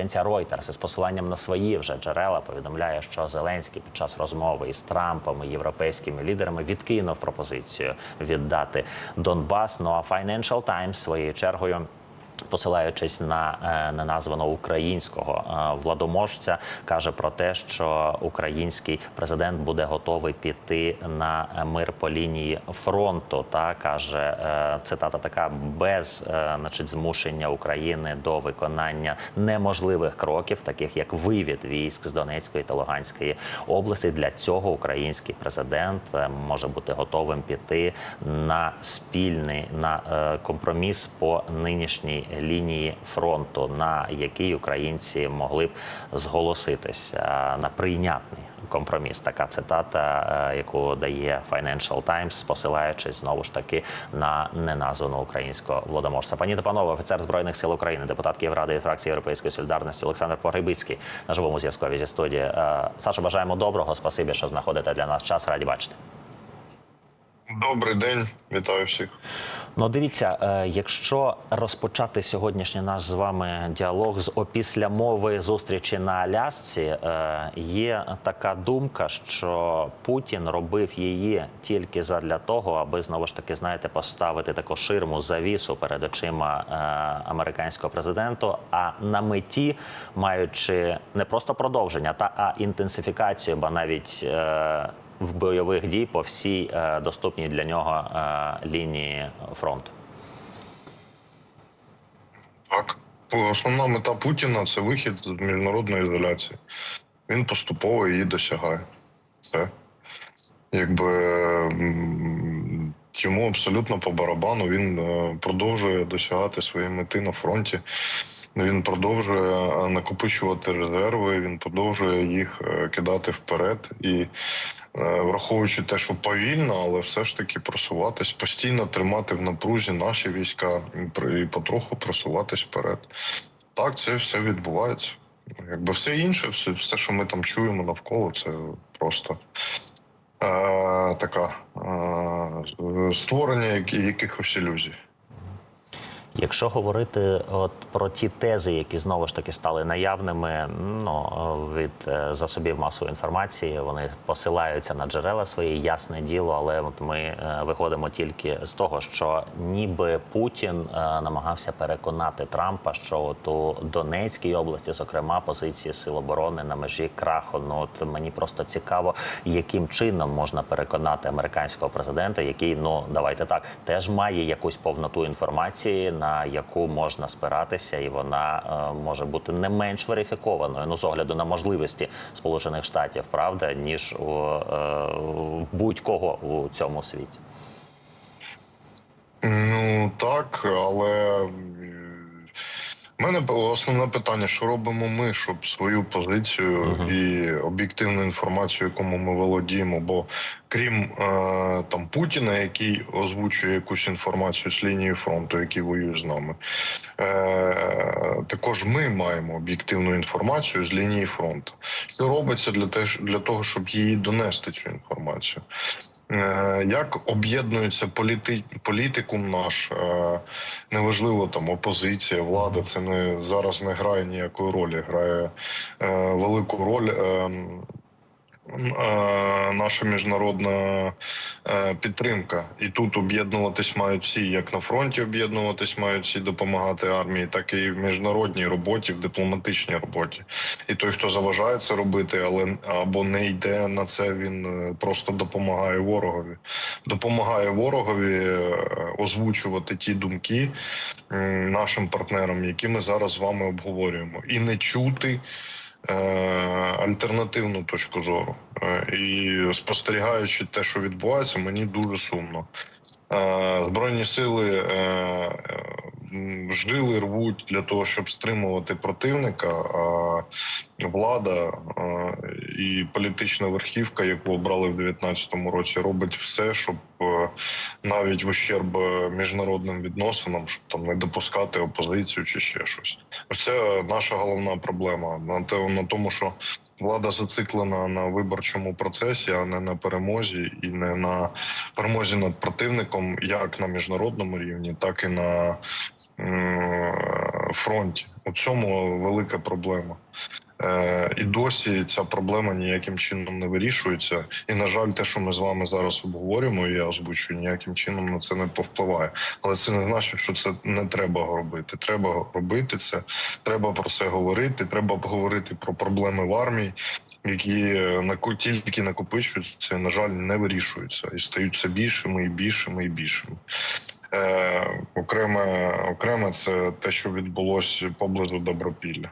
агенція Reuters із посиланням на свої вже джерела повідомляє, що Зеленський під час розмови із Трампом і європейськими лідерами відкинув пропозицію віддати Донбас. Ну а Financial Times своєю чергою. Посилаючись на е, неназваного українського е, владоможця, каже про те, що український президент буде готовий піти на мир по лінії фронту. Та каже е, цитата така без значить, змушення України до виконання неможливих кроків, таких як вивід військ з Донецької та Луганської області. Для цього український президент може бути готовим піти на спільний на компроміс по нинішній лінії фронту, на який українці могли б зголоситися на прийнятний компроміс. Така цитата, е, яку дає Financial Times, посилаючись знову ж таки на неназваного українського владоможця. Пані та панове, офіцер збройних сил України, депутат Київради від фракції Європейської солідарності Олександр Погребицький на живому зв'язкові зі студії. Е, Саша, бажаємо доброго. Спасибі, що знаходите для нас час. Раді бачити. Добрий день, вітаю всіх. Ну, дивіться, е, якщо розпочати сьогоднішній наш з вами діалог з опісля мови зустрічі на Алясці, е, є така думка, що Путін робив її тільки задля того, аби знову ж таки знаєте поставити таку ширму завісу перед очима е, американського президенту. А на меті, маючи не просто продовження, та а інтенсифікацію, ба навіть. В бойових дій по всій е, доступній для нього е, лінії фронту. Так, основна мета Путіна це вихід з міжнародної ізоляції. Він поступово її досягає. Все. Якби йому абсолютно по барабану він е, продовжує досягати своєї мети на фронті. Він продовжує е, накопичувати резерви, він продовжує їх е, кидати вперед. І е, враховуючи те, що повільно, але все ж таки просуватись, постійно тримати в напрузі наші війська і потроху просуватись вперед. Так, це все відбувається. Якби все інше, все, все, що ми там чуємо навколо, це просто е, така е, створення якихось ілюзій. Якщо говорити от про ті тези, які знову ж таки стали наявними, ну від е, засобів масової інформації, вони посилаються на джерела свої, ясне діло. Але от ми е, виходимо тільки з того, що ніби Путін е, намагався переконати Трампа, що от у Донецькій області, зокрема, позиції сил оборони на межі краху. Ну от мені просто цікаво, яким чином можна переконати американського президента, який ну давайте так теж має якусь повноту інформації, на яку можна спиратися, і вона е, може бути не менш верифікованою. Ну з огляду на можливості Сполучених Штатів, правда, ніж у е, будь-кого у цьому світі. Ну так, але в мене основне питання: що робимо ми, щоб свою позицію Мгм. і об'єктивну інформацію, якому ми володіємо, бо крім е, там Путіна, який озвучує якусь інформацію з лінії фронту, який воює з нами, е, також ми маємо об'єктивну інформацію з лінії фронту. Що робиться для те, для того, щоб її донести цю інформацію? Е, Як об'єднується політи, політикум наш, е, неважливо там опозиція, влада, це не зараз не грає ніякої ролі, грає е, велику роль. Е, Наша міжнародна е, підтримка, і тут об'єднуватись мають всі, як на фронті об'єднуватись мають всі допомагати армії, так і в міжнародній роботі, в дипломатичній роботі. І той, хто заважає це робити, але або не йде на це, він е, просто допомагає ворогові. Допомагає ворогові е, озвучувати ті думки нашим партнерам, які ми зараз з вами обговорюємо, і не чути. Е, Альтернативну точку зору Е, і спостерігаючи те, що відбувається, мені дуже сумно. Е, Збройні сили жили, рвуть для того, щоб стримувати противника. А влада і політична верхівка, яку обрали в 2019 році, робить все, щоб е, навіть в ущерб міжнародним відносинам, щоб там не допускати опозицію чи ще щось. Це наша головна проблема. На тому, що влада зациклена на виборчому процесі, а не на перемозі, і не на перемозі над противником, як на міжнародному рівні, так і на м, фронті. У цьому велика проблема. Е, І досі ця проблема ніяким чином не вирішується. І, на жаль, те, що ми з вами зараз обговорюємо, я озвучую, ніяким чином на це не повпливає. Але це не значить, що це не треба робити. Треба робити це, треба про це говорити. Треба говорити про проблеми в армії, які е, тільки накопичуються, на жаль, не вирішуються і стають все більшими і більшими і більшими. Е, окреме, окреме це те, що відбулося поблизу Добропілля.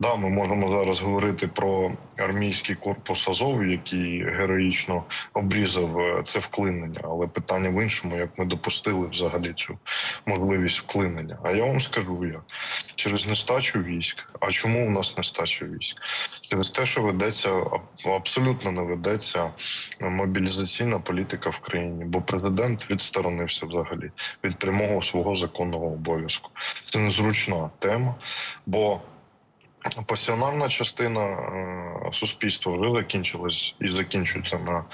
Да, ми можемо зараз говорити про армійський корпус Азов, який героїчно обрізав е, це вклинення. Але питання в іншому, як ми допустили взагалі цю можливість вклинення. А я вам скажу як через нестачу військ. А чому у нас нестача військ? Через те, що ведеться абсолютно не ведеться мобілізаційна політика в країні, бо президент відсторонився взагалі від прямого свого законного обов'язку. Це незручна тема, бо пасіонарна частина е, суспільства вже закінчилась і закінчується на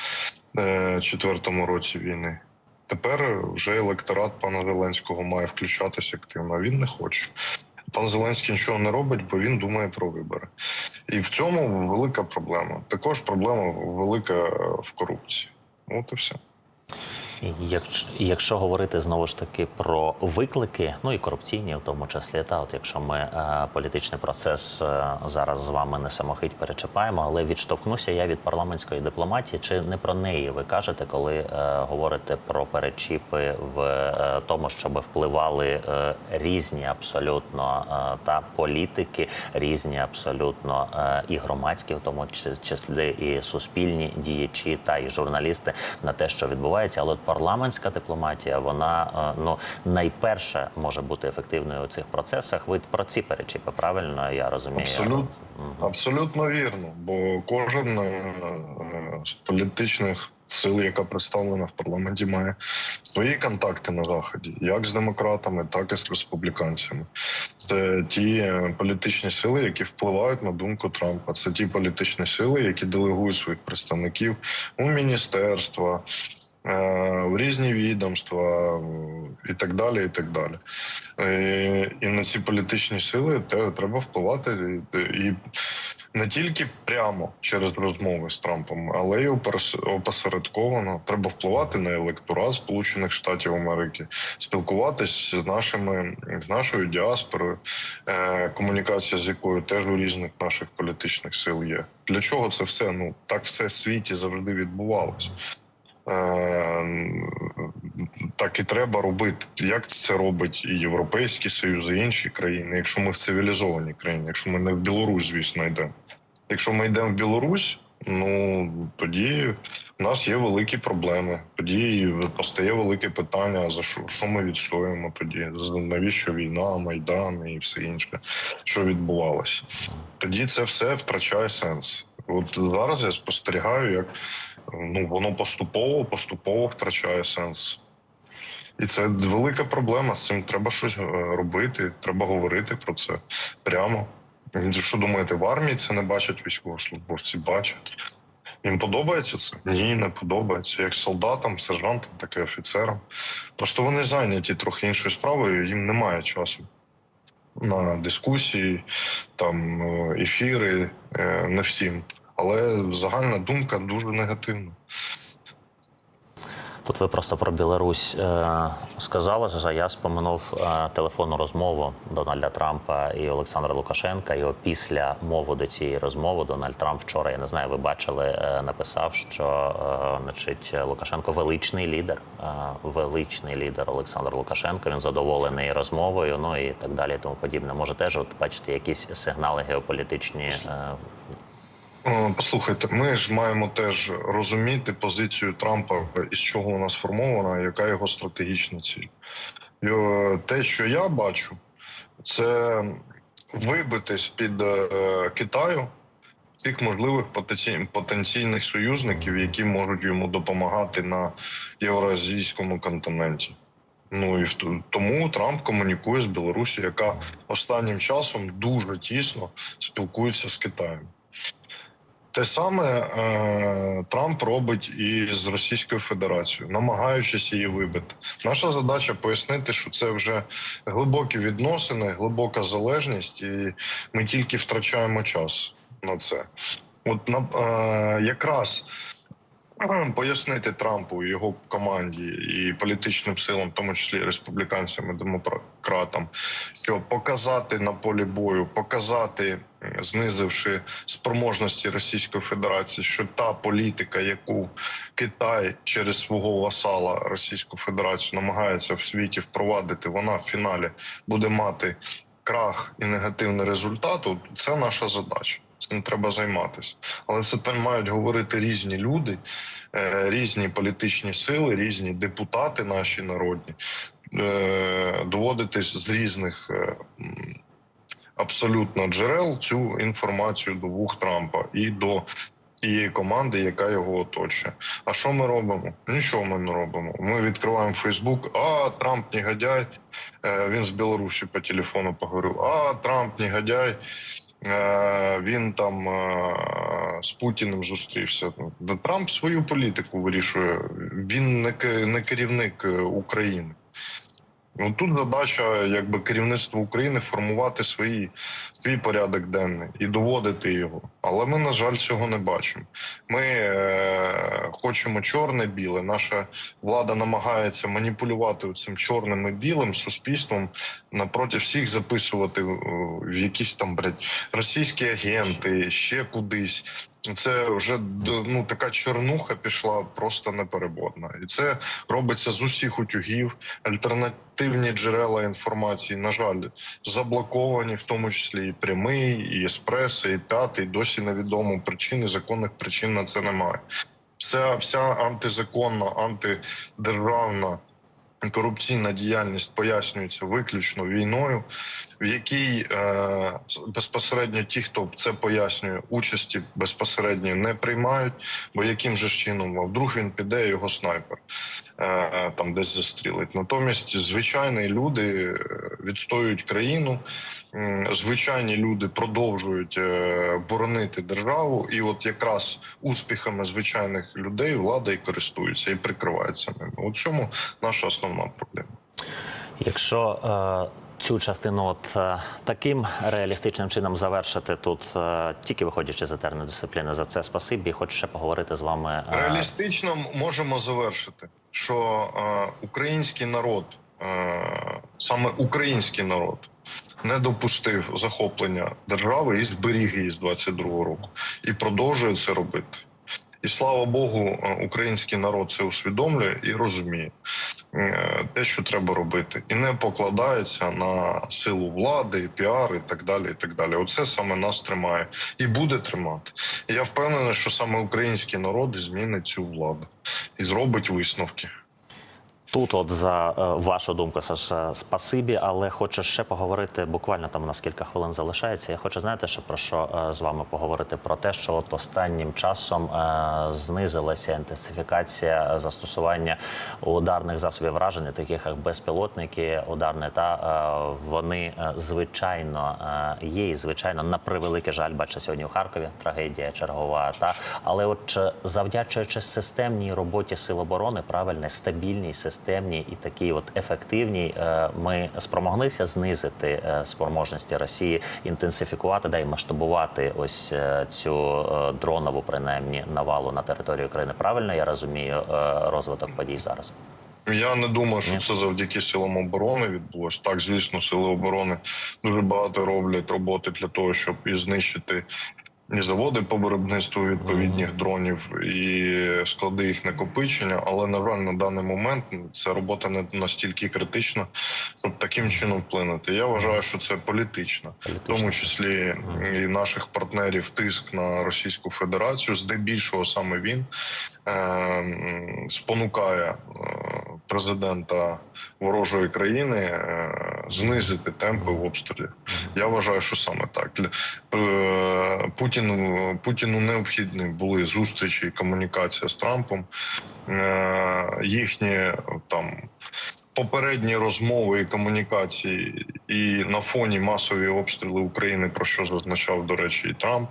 е, четвертому році війни. Тепер вже електорат пана Зеленського має включатися активно. Він не хоче. Пан Зеленський нічого не робить, бо він думає про вибори. І в цьому велика проблема. Також проблема велика в корупції. От і все. Як- якщо говорити знову ж таки про виклики, ну і корупційні, в тому числі, та от якщо ми е, політичний процес е, зараз з вами не самохить перечіпаємо, але відштовхнуся я від парламентської дипломатії. Чи не про неї ви кажете, коли е, говорите про перечіпи в е, тому, щоб впливали е, різні абсолютно е, та політики, різні абсолютно е, і громадські, в тому числі і суспільні діячі та і журналісти на те, що відбувається. Але от парламентська дипломатія, вона е, ну найперше може бути ефективною у цих процесах. Ви про ці перечіпи правильно я розумію? Абсолютно. Абсолютно вірно, бо кожен е, е, з політичних сил, яка представлена в парламенті, має свої контакти на заході, як з демократами, так і з республіканцями. Це ті політичні сили, які впливають на думку Трампа. Це ті політичні сили, які делегують своїх представників у міністерства. Е, В різні відомства і так далі, і так далі. Е, І на ці політичні сили треба впливати і, не тільки прямо через розмови з Трампом, але й опосередковано. Треба впливати на електорат Сполучених Штатів Америки, спілкуватись з нашими з нашою діаспорою, е, комунікація з якою теж у різних наших політичних сил є. Для чого це все? Ну так все в світі завжди відбувалося. Е, так і треба робити. Як це робить і Європейський Союз, і інші країни, якщо ми в цивілізованій країні, якщо ми не в Білорусь, звісно, йдемо. Якщо ми йдемо в Білорусь, ну тоді в нас є великі проблеми. Тоді постає велике питання: за що, що ми відстоюємо тоді? Навіщо війна, майдан і все інше, що відбувалося? Тоді це все втрачає сенс. От зараз я спостерігаю, як ну воно поступово, поступово втрачає сенс. І це велика проблема. З цим треба щось е, робити, треба говорити про це прямо. Що думаєте, в армії це не бачать військовослужбовці? Бачать. Їм подобається це? Ні, не подобається. Як солдатам, сержантам, так і офіцерам. Просто вони зайняті трохи іншою справою, їм немає часу на дискусії, там е, ефіри, е, не всім. Але загальна думка дуже негативна. Тут ви просто про Білорусь е, сказали, що я споминув е, телефонну розмову Дональда Трампа і Олександра Лукашенка. І після мови до цієї розмови Дональд Трамп вчора, я не знаю, ви бачили, е, написав, що е, значить, Лукашенко величний лідер, е, величний лідер Олександр Лукашенко. Він задоволений розмовою, ну і так далі, і тому подібне. Може, теж от бачите якісь сигнали геополітичні. Е, Послухайте, ми ж маємо теж розуміти позицію Трампа, із чого вона сформована, яка його стратегічна ціль. Е, Те, що я бачу, це вибитись під е, Китаю цих можливих потенційних союзників, які можуть йому допомагати на євразійському континенті. Ну і тому Трамп комунікує з Білорусі, яка останнім часом дуже тісно спілкується з Китаєм. Те саме е, Трамп робить і з Російською Федерацією, намагаючись її вибити. Наша задача пояснити, що це вже глибокі відносини, глибока залежність, і ми тільки втрачаємо час на це. От на е, якраз пояснити Трампу, його команді і політичним силам, в тому числі республіканцям і демократам, що показати на полі бою, показати, знизивши спроможності Російської Федерації, що та політика, яку Китай через свого васала Російську Федерацію намагається в світі впровадити, вона в фіналі буде мати крах і негативний результат. Це наша задача. Цим треба займатися, але це там мають говорити різні люди, е, різні політичні сили, різні депутати наші народні, е, доводитись з різних е, абсолютно джерел цю інформацію до вух Трампа і до тієї команди, яка його оточує. А що ми робимо? Нічого ми не робимо. Ми відкриваємо Фейсбук. А Трамп негодяй. Е, Він з Білорусі по телефону поговорив. А Трамп негодяй. Е, Він там е, з Путіним зустрівся. Ну, Трамп свою політику вирішує. Він не ке- не керівник України. Ну тут задача, якби керівництва України формувати свої свій порядок денний і доводити його. Але ми, на жаль, цього не бачимо. Ми е, хочемо чорне-біле. Наша влада намагається маніпулювати цим чорним і білим суспільством напроти всіх записувати е, якісь там блядь, російські агенти, ще кудись. Це вже ну така чорнуха пішла просто непереборна, і це робиться з усіх утюгів. Альтернативні джерела інформації, на жаль, заблоковані, в тому числі і прямий, і еспресо, і п'ятий. Досі невідомо причини. Законних причин на це немає. Вся вся антизаконна, антидержавна. Корупційна діяльність пояснюється виключно війною, в якій е, безпосередньо ті, хто це пояснює, участі безпосередньо не приймають. Бо яким же чином, а вдруг він піде, його снайпер е, там десь застрілить. Натомість звичайні люди е, відстоюють країну, м, звичайні люди продовжують е, боронити державу, і от якраз успіхами звичайних людей влада і користується і прикривається ними. У цьому наша основна проблема. Якщо е, цю частину от е, таким реалістичним чином завершити тут, е, тільки виходячи з етерної дисципліни, за це спасибі. Хочу ще поговорити з вами. е, Реалістично можемо завершити, що е, український народ, е, саме український народ, не допустив захоплення держави і зберіг її з 22-го року, і продовжує це робити. І слава Богу, е, український народ це усвідомлює і розуміє е, те, що треба робити, і не покладається на силу влади, і піар і так далі. І так далі. Оце саме нас тримає і буде тримати. І я впевнений, що саме український народ змінить цю владу і зробить висновки. Тут, от за е, вашу думку, Саша, спасибі, але хочу ще поговорити. Буквально там у нас кілька хвилин залишається. Я хочу знаєте, що про що е, з вами поговорити? Про те, що от останнім часом е, знизилася інтенсифікація застосування ударних засобів враження, таких як безпілотники, ударні та вони звичайно є і звичайно на превеликий жаль, бачите, сьогодні у Харкові трагедія чергова. Та але, от завдячуючи системній роботі сил оборони, правильне стабільній системній і такій от ефективній, е, ми спромоглися знизити е, спроможності Росії, інтенсифікувати да і масштабувати ось е, цю дронову принаймні навалу на територію України. Правильно я розумію розвиток подій зараз. Я не думаю, що це завдяки силам оборони відбулось. Так, звісно, сили оборони дуже багато роблять роботи для того, щоб і знищити і заводи по виробництву відповідних дронів, і склади їх накопичення. Але на жаль, на даний момент ця робота не настільки критична, щоб таким чином вплинути. Я вважаю, що це політична, в тому числі і наших партнерів тиск на Російську Федерацію. Здебільшого саме він спонукає е, президента ворожої країни е, знизити темпи в обстрілі. Я вважаю, що саме так е, Путіну Путіну необхідні були зустрічі і комунікація з Трампом. Їхні там попередні розмови і комунікації, і на фоні масові обстріли України, про що зазначав, до речі, і Трамп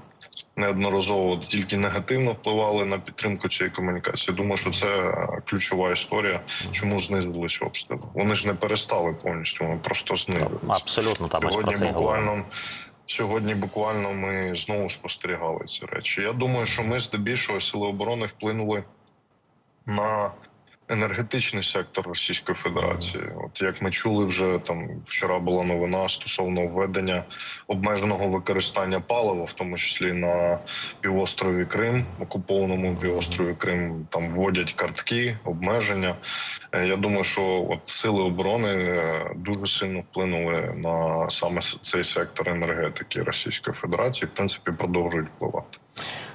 неодноразово тільки негативно впливали на підтримку цієї комунікації. Думаю, що це ключова історія, чому знизились обстріли. Вони ж не перестали повністю, вони просто знизились. Абсолютно там Сьогодні це буквально. Сьогодні буквально ми знову спостерігали ці речі. Я думаю, що ми здебільшого сили оборони вплинули на енергетичний сектор Російської Федерації. От як ми чули, вже там вчора була новина стосовно введення обмеженого використання палива, в тому числі на півострові Крим, окупованому півострові Крим, там вводять картки, обмеження. Е, Я думаю, що от сили оборони е, дуже сильно вплинули на саме цей сектор енергетики Російської Федерації. В принципі, продовжують впливати.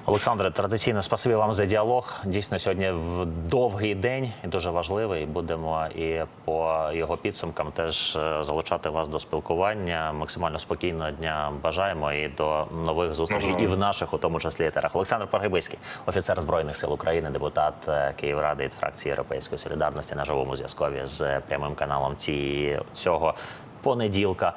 Олександре, традиційно спасибі вам за діалог. Дійсно, сьогодні в довгий день і дуже важливий. Будемо і по його підсумкам теж е, залучати вас до спілкування. Максимально спокійного дня бажаємо і до нових зустрічей, і в наших, у тому числі етерах. Олександр Погребиський, офіцер збройних сил України, депутат е, Київради від фракції Європейської солідарності на живому зв'язкові з прямим каналом ці цього понеділка.